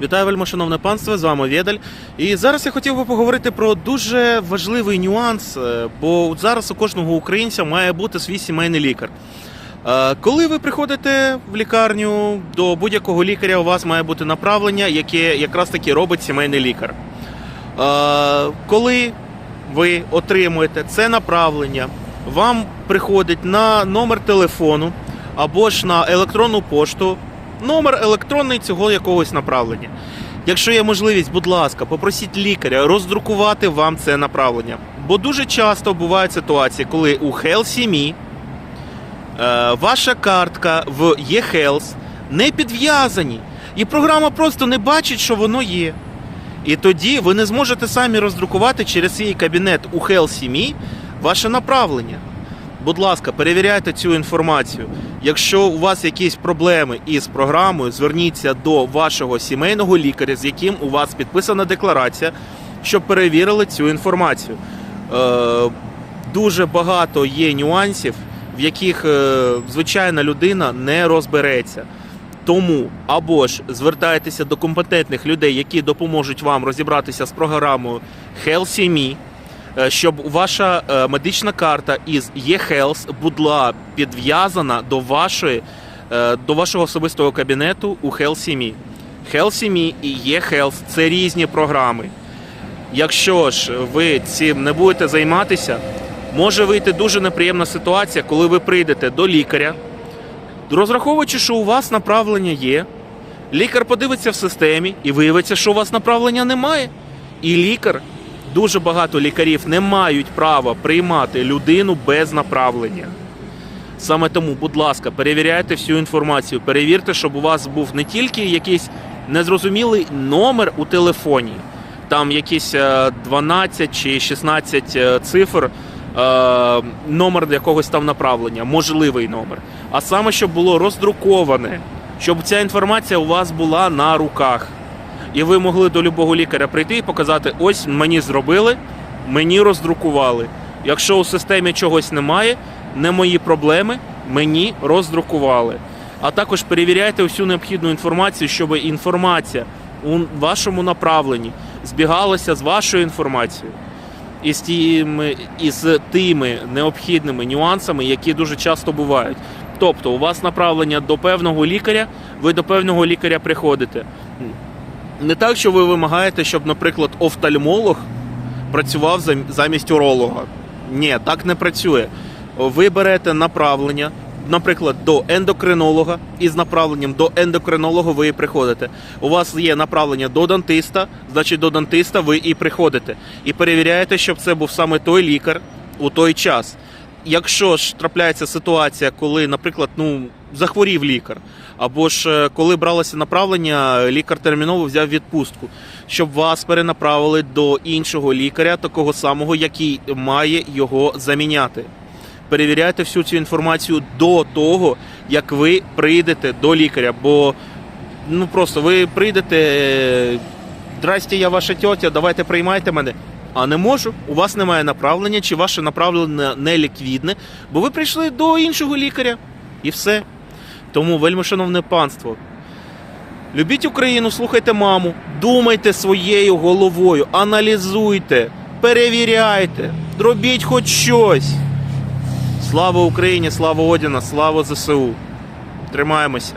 Вітаю, вельмишановне панство, з вами Ведаль. І зараз я хотів би поговорити про дуже важливий нюанс, е, бо зараз у кожного українця має бути свій сімейний лікар. Е, Коли ви приходите в лікарню до будь-якого лікаря, у вас має бути направлення, яке якраз таки робить сімейний лікар. Е, Коли ви отримуєте це направлення, вам приходить на номер телефону або ж на електронну пошту номер електронний цього якогось направлення. Якщо є можливість, будь ласка, попросіть лікаря роздрукувати вам це направлення. Бо дуже часто бувають ситуації, коли у HealthMe е, ваша картка в eHealth не підв'язані, і програма просто не бачить, що воно є. І тоді ви не зможете самі роздрукувати через свій кабінет у HealthMe ваше направлення. Будь ласка, перевіряйте цю інформацію. Якщо у вас якісь проблеми із програмою, зверніться до вашого сімейного лікаря, з яким у вас підписана декларація, щоб перевірили цю інформацію. Е, дуже багато є нюансів, в яких е, звичайна людина не розбереться. Тому або ж звертайтеся до компетентних людей, які допоможуть вам розібратися з програмою HealthMe, е, щоб ваша е, медична карта із eHealth була підв'язана до вашої е, до вашого особистого кабінету у HealthMe. HealthMe і eHealth – це різні програми. Якщо ж ви цим не будете займатися, може вийти дуже неприємна ситуація, коли ви прийдете до лікаря, розраховуючи, що у вас направлення є, лікар подивиться в системі і виявиться, що у вас направлення немає. І лікар, дуже багато лікарів не мають права приймати людину без направлення. Саме тому, будь ласка, перевіряйте всю інформацію. Перевірте, щоб у вас був не тільки якийсь незрозумілий номер у телефоні, там якісь е, 12 чи 16 е, цифр, е, номер якогось там направлення, можливий номер. А саме, щоб було роздруковане, щоб ця інформація у вас була на руках. І ви могли до любого лікаря прийти і показати: ось мені зробили, мені роздрукували. Якщо у системі чогось немає, не мої проблеми, мені роздрукували. А також перевіряйте всю необхідну інформацію, щоб інформація у вашому направленні збігалася з вашою інформацією і з тими, і з тими необхідними нюансами, які дуже часто бувають. Тобто, у вас направлення до певного лікаря, ви до певного лікаря приходите. Не так, що ви вимагаєте, щоб, наприклад, офтальмолог працював замість уролога. Ні, так не працює. Ви берете направлення, наприклад, до ендокринолога, і з направленням до ендокринолога ви і приходите. У вас є направлення до дантиста, значить до дантиста ви і приходите. І перевіряєте, щоб це був саме той лікар у той час. Якщо ж трапляється ситуація, коли, наприклад, ну захворів лікар, або ж е, коли бралося направлення, лікар терміново взяв відпустку, щоб вас перенаправили до іншого лікаря, такого самого, який має його заміняти. Перевіряйте всю цю інформацію до того, як ви прийдете до лікаря. Бо ну просто ви прийдете, е, здрасте, я ваша тьотя, давайте приймайте мене. А не можу, у вас немає направлення, чи ваше направлення не ліквідне, бо ви прийшли до іншого лікаря. І все. Тому, вельми шановне панство, любіть Україну, слухайте маму, думайте своєю головою, аналізуйте, перевіряйте, робіть хоч щось. Слава Україні, слава Одіна, слава ЗСУ. Тримаємося.